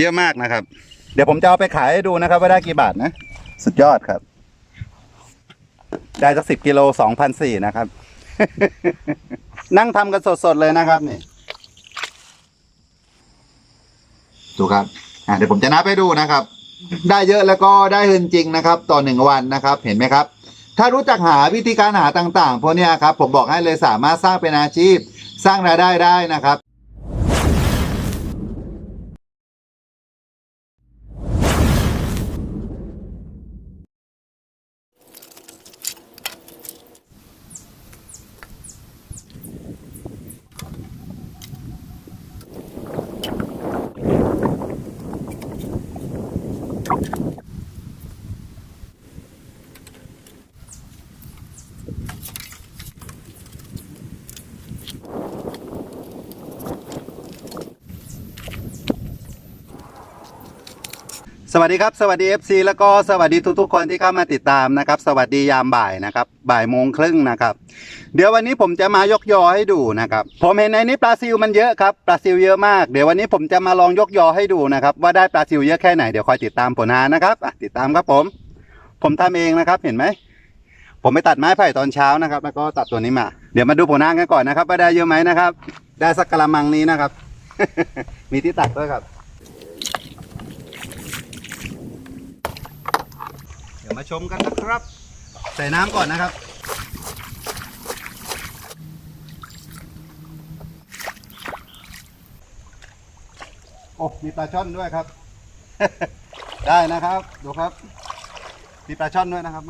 เยอะมากนะครับ เดี๋ยวผมจะเอาไปขายให้ดูนะครับว่าได้กี่บาทนะ สุดยอดครับ ได้สักสิบกิโลสองพันสี่นะครับ นั่งทำกันสดๆเลยนะครับนี่ดูครับอะเดี๋ยวผมจะนับให้ดูนะครับ ได้เยอะแล้วก็ได้เงินจริงนะครับ ต่อหนึ่งวันนะครับ เห็นไหมครับ ถ้ารู้จักหาวิธีการหาต่างๆพวกนี้ครับผมบอกให้เลยสามารถสร้างเป็นอาชีพ สร้างรายได้ได้นะครับ Thank you. วัสดีครับ สวัสดี FC แล้วก็สวัสดีทุกๆคนที่เข้ามาติดตามนะครับ สวัสดียามบ่ายนะครับ บ่ายโมงครึ่งนะครับ เดี๋ยววันนี้ผมจะมายกยอให้ดูนะครับ ผมเห็นในนี้ปลาซิวมันเยอะครับ ปลาซิวเยอะมาก เดี๋ยววันนี้ผมจะมาลองยกยอให้ดูนะครับ ว่าได้ปลาซิวเยอะแค่ไหน เดี๋ยวคอยติดตามผลงานนะครับ ติดตามครับผม ผมทำเองนะครับ เห็นไหม ผมไปตัดไม้ไผ่ตอนเช้านะครับ แล้วก็ตัดตัวนี้มา เดี๋ยวมาดูผลงานกันก่อนนะครับว่าได้เยอะไหมนะครับ ได้สักกะละมังนี้นะครับ มีที่ตัดด้วยครับ ดี๋ยวมาชมกันนะครับ ใส่น้ำก่อนนะครับ โอ้มีปลาช่อนด้วยครับ ได้นะครับ ดูครับ มีปลาช่อนด้วยนะครับ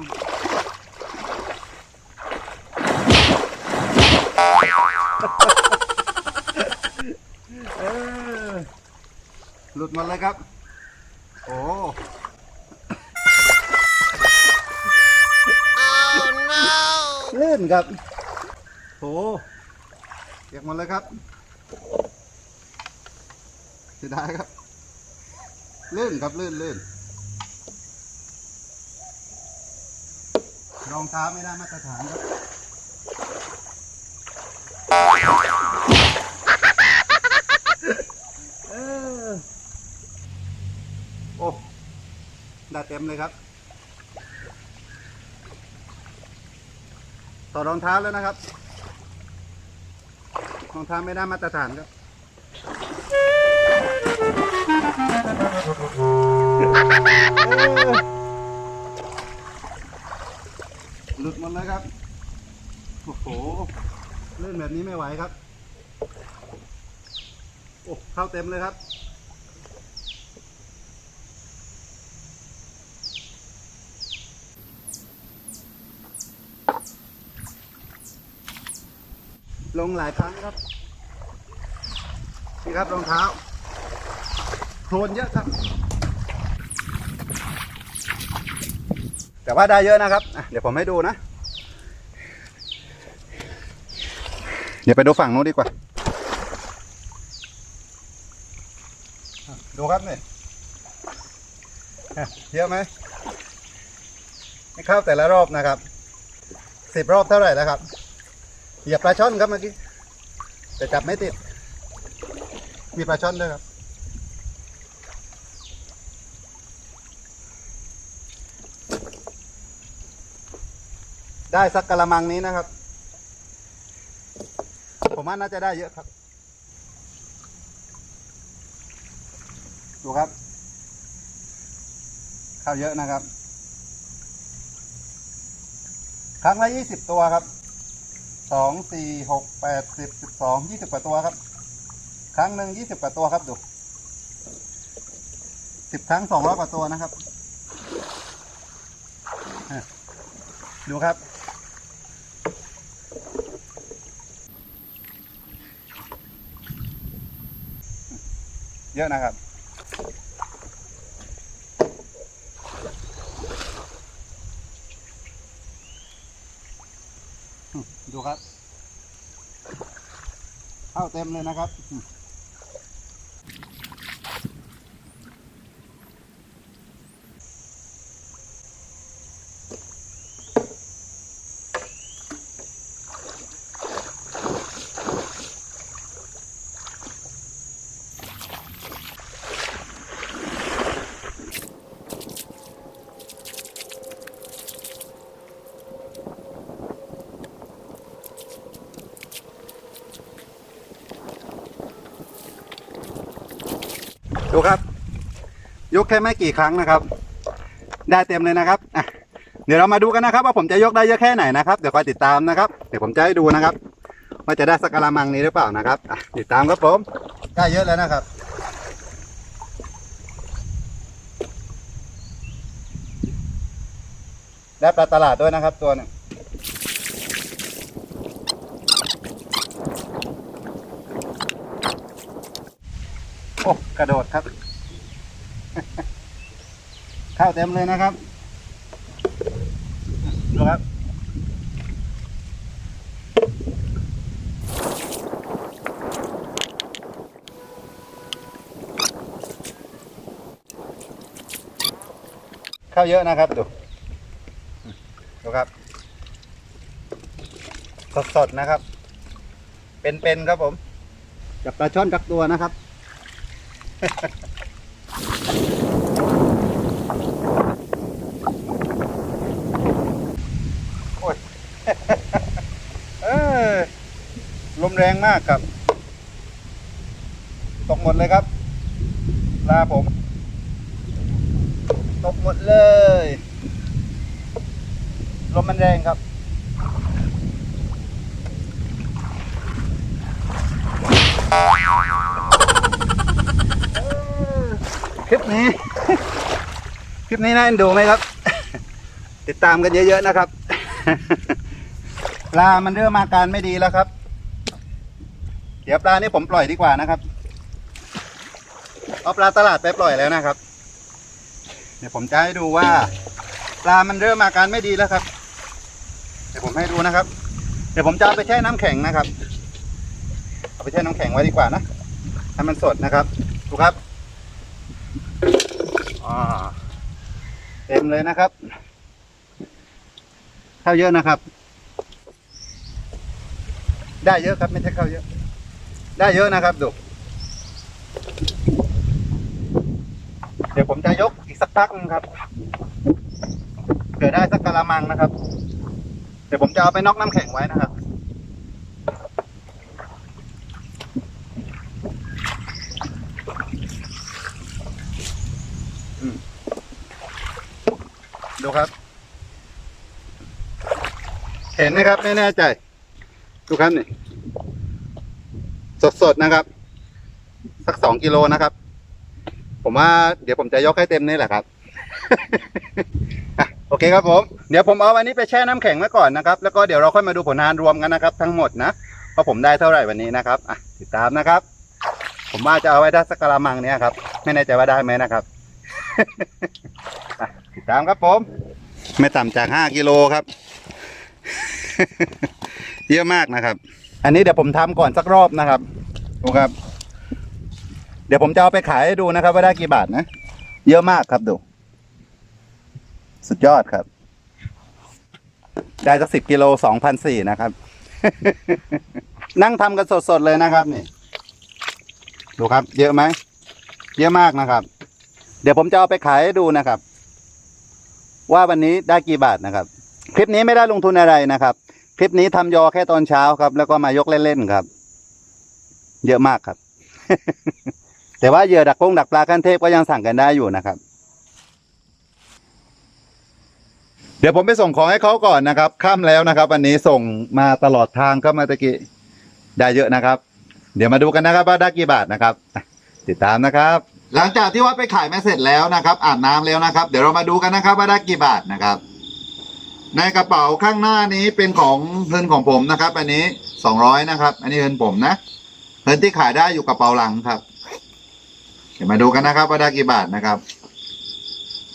หลุดหมดเลยครับ นครับโถเปียกหมดเลยครับเสียดายครับลื่นครับลื่นลื่นรองเท้าไม่ได้มาตรฐานครับเออโอ้ได้เต็มเลยครับ ต่อรองเท้าแล้วนะครับรองเท้าไม่ได้มาตรฐานครับหลุดหมดเลยครับ โอ้โห เล่นแบบนี้ไม่ไหวครับ โอ้เข้าเต็มเลยครับ ลงหลายครั้งครับนี่ครับรองเท้าโคลนเยอะครับ แต่ว่าได้เยอะนะครับเดี๋ยวผมให้ดูนะ เดี๋ยวไปดูฝั่งนู้นดีกว่า ดูครับนี่เยอะไหมให้เข้าแต่ละรอบนะครับสิบรอบเท่าไหร่แล้วครับ เหยียบปลาช่อนครับเมื่อกี้ แต่จับไม่ติด มีปลาช่อนด้วยครับ ได้สักกะละมังนี้นะครับ ผมว่าน่าจะได้เยอะครับ ดูครับข้าวเยอะนะครับ ครั้งละยี่สิบตัวครับ สองสี่หกแปดสิบสิบสองยี่สิบกว่าตัวครับ ครั้งหนึ่งยี่สิบกว่าตัวครับดูสิบครั้งสองร้อยกว่าตัวนะครับ ดูครับ เยอะนะครับ ดูครับ เข้าเต็มเลยนะครับ ยกแค่ไม่กี่ครั้งนะครับ ได้เต็มเลยนะครับอะเดี๋ยวเรามาดูกันนะครับ ว่าผมจะยกได้เยอะแค่ไหนนะครับเดี๋ยวคอยติดตามนะครับ เดี๋ยวผมจะให้ดูนะครับ ว่าจะได้สักกะละมังนี้หรือเปล่านะครับติดตามครับผมได้เยอะแล้วนะครับได้ปลาตลาดด้วยนะครับตัวหนึงโอ้กระโดดครับ ข้าเต็มเลยนะครับดูครับข้าเยอะนะครับดูดูครับสดๆนะครับ เป็นๆครับผมกับปลาช่อนกักตัวนะครับ โอ้ย เออ ลมแรงมากครับ ตกหมดเลยครับลาผม ตกหมดเลย ลมมันแรงครับคลิปนี้ คลิปนี้น่าเอ็นดูไหมครับ ติดตามกันเยอะๆนะครับปลามันเริ่มอาการไม่ดีแล้วครับ เดี๋ยวปลานี่ผมปล่อยดีกว่านะครับเอาปลาตลาดไปปล่อยแล้วนะครับ เดี๋ยวผมจะให้ดูว่า ปลามันเริ่มอาการไม่ดีแล้วครับ เดี๋ยวผมให้ดูนะครับ เดี๋ยวผมจะไปแช่น้ำแข็งนะครับ เอาไปแช่น้ำแข็งไว้ดีกว่านะให้มันสดนะครับดูครับอ่าเต็มเลยนะครับเข้าเยอะนะครับ ได้เยอะครับไม่ใช่เข้าเยอะ ได้เยอะนะครับดูเดี๋ยวผมจะยกอีกสักพักนึงครับเกิดได้สักกะละมังนะครับ เดี๋ยวผมจะเอาไปน็อกน้ำแข็งไว้นะครับดูครับ เห็นไหมครับ ไม่แน่ใจ ดูครับนี่ สดๆนะครับ สักสองกิโลนะครับ ผมว่าเดี๋ยวผมจะยกให้เต็มนี่แหละครับ โอเคครับผม เดี๋ยวผมเอาวันนี้ไปแช่น้ำแข็งไว้ก่อนนะครับ แล้วก็เดี๋ยวเราค่อยมาดูผลงานรวมกันนะครับ ทั้งหมดนะว่าผมได้เท่าไหร่วันนี้นะครับอะติดตามนะครับ ผมว่าจะเอาไว้ได้สักกะละมังเนี่ยครับ ไม่แน่ใจว่าได้ไหมนะครับติดตามครับผม ไม่ต่ำจากห้ากิโลครับ เยอะมากนะครับ อันนี้เดี๋ยวผมทำก่อนสักรอบนะครับดูครับ เดี๋ยวผมจะเอาไปขายให้ดูนะครับ ว่าได้กี่บาทนะ เยอะมากครับดู สุดยอดครับ ได้สักสิบกิโลสองพันสี่นะครับ นั่งทำกันสดๆเลยนะครับนี่ดูครับ เยอะไหมเยอะมากนะครับ เดี๋ยวผมจะเอาไปขายให้ดูนะครับ ว่าวันนี้ได้กี่บาทนะครับ คลิปนี้ไม่ได้ลงทุนอะไรนะครับ คลิปนี้ทำยอแค่ตอนเช้าครับ แล้วก็มายกเล่นๆครับ เยอะมากครับ แต่ว่าเหยื่อดักกุ้งดักปลาขั้นเทพก็ยังสั่งกันได้อยู่นะครับ เดี๋ยวผมไปส่งของให้เขาก่อนนะครับค่ำแล้วนะครับ วันนี้ส่งมาตลอดทางก็มาตะกี้ได้เยอะนะครับ เดี๋ยวมาดูกันนะครับว่าได้กี่บาทนะครับ ติดตามนะครับ หลังจากที่ว่าไปขายแม่เสร็จแล้วนะครับอาบน้ำแล้วนะครับ เดี๋ยวเรามาดูกันนะครับว่าได้กี่บาทนะครับ ในกระเป๋าข้างหน้านี้เป็นของเงินของผมนะครับ อันนี้สองร้อยนะครับ อันนี้เงินผมนะเงินที่ขายได้อยู่กระเป๋าหลังครับ เดี๋ยวมาดูกันนะครับว่าได้กี่บาทนะครับ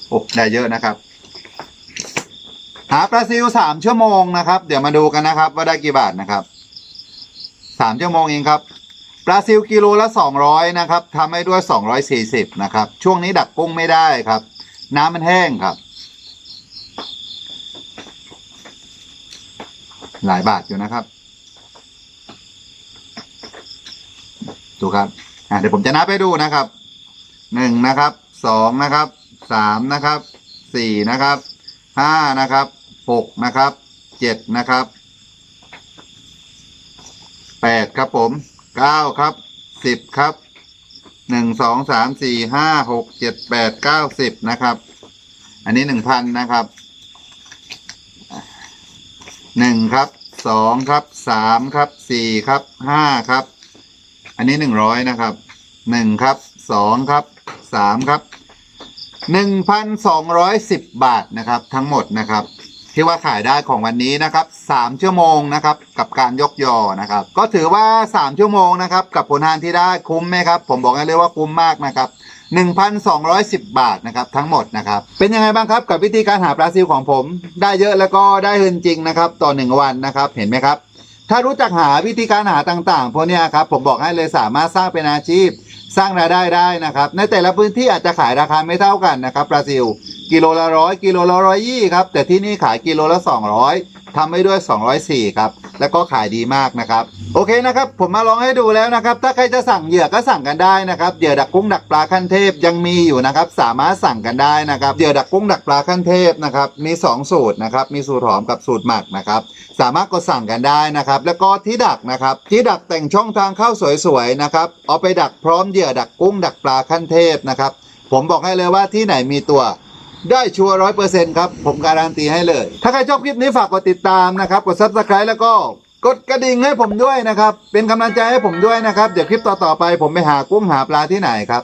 โอ้ได้เยอะนะครับ หาปลาซิลสามชั่วโมงนะครับ เดี๋ยวมาดูกันนะครับ ว่าได้กี่บาทนะครับสามชั่วโมงเองครับปลาซิลกิโลละสองร้อยนะครับทำให้ด้วยสองร้อยสี่สิบนะครับ ช่วงนี้ดักกุ้งไม่ได้ครับ น้ำมันแห้งครับ หลายบาทอยู่นะครับ ดูครับอะเดี๋ยวผมจะนับให้ดูนะครับหนึ่งนะครับสองนะครับสามนะครับสี่นะครับห้านะครับหกนะครับเจ็ดนะครับแปดครับผมเก้าครับสิบครับหนึ่งสองสามสี่ห้าหกเจ็ดแปดเก้าสิบนะครับ อันนี้หนึ่งพันนะครับ หนึ่งครับสองครับสามครับสี่ครับห้าครับ อันนี้หนึ่งร้อยนะครับหนึ่งครับสองครับสามครับหนึ่งพันสองร้อยสิบบาทนะครับ ทั้งหมดนะครับ ที่ว่าขายได้ของวันนี้นะครับสามชั่วโมงนะครับ กับการยกยอนะครับ ก็ถือว่าสามชั่วโมงนะครับ กับผลทานที่ได้คุ้มไหมครับ ผมบอกให้เลยว่าคุ้มมากนะครับ 1,210 บาทนะครับทั้งหมดนะครับ เป็นยังไงบ้างครับกับวิธีการหาปลาซิวของผม ได้เยอะแล้วก็ได้เงินจริงนะครับ ต่อหนึ่งวันนะครับเห็นไหมครับ ถ้ารู้จักหาวิธีการหาต่างๆพวกนี้ครับผมบอกให้เลยสามารถสร้างเป็นอาชีพ สร้างรายได้ได้นะครับ ในแต่ละพื้นที่อาจจะขายราคาไม่เท่ากันนะครับปลาซิลกิโลละร้อยกิโลละร้อยยี่ครับแต่ที่นี่ขายกิโลละ200 ทำให้ด้วย 204 ครับ แล้วก็ขายดีมากนะครับ โอเคนะครับ ผมมาลองให้ดูแล้วนะครับ ถ้าใครจะสั่งเหยื่อก็สั่งกันได้นะครับ เหยื่อดักกุ้งดักปลาขั้นเทพยังมีอยู่นะครับ สามารถสั่งกันได้นะครับ เหยื่อดักกุ้งดักปลาขั้นเทพนะครับ มี 2 สูตรนะครับ มีสูตรหอมกับสูตรหมักนะครับ สามารถกดสั่งกันได้นะครับ แล้วก็ที่ดักนะครับ ที่ดักแต่งช่องทางเข้าสวยๆนะครับ เอาไปดักพร้อมเหยื่อดักกุ้งดักปลาขั้นเทพนะครับ ผมบอกให้เลยว่าที่ไหนมีตัว ได้ชัวร้อยเปอร์เซ็นต์ครับ ผมการันตีให้เลย ถ้าใครชอบคลิปนี้ฝากกดติดตามนะครับ กด subscribe แล้วก็กดกระดิ่งให้ผมด้วยนะครับ เป็นกำลังใจให้ผมด้วยนะครับ เดี๋ยวคลิปต่อๆไป ผมไปหากุ้งหาปลาที่ไหนครับ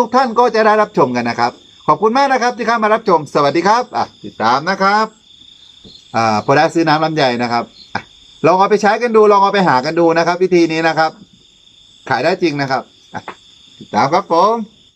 ทุกๆท่านก็จะได้รับชมกันนะครับ ขอบคุณมากนะครับที่เข้ามารับชม สวัสดีครับอะติดตามนะครับอ่าพอได้ซื้อน้ำลำไยนะครับอะลองเอาไปใช้กันดู ลองเอาไปหากันดูนะครับ วิธีนี้นะครับ ขายได้จริงนะครับอะติดตามครับผม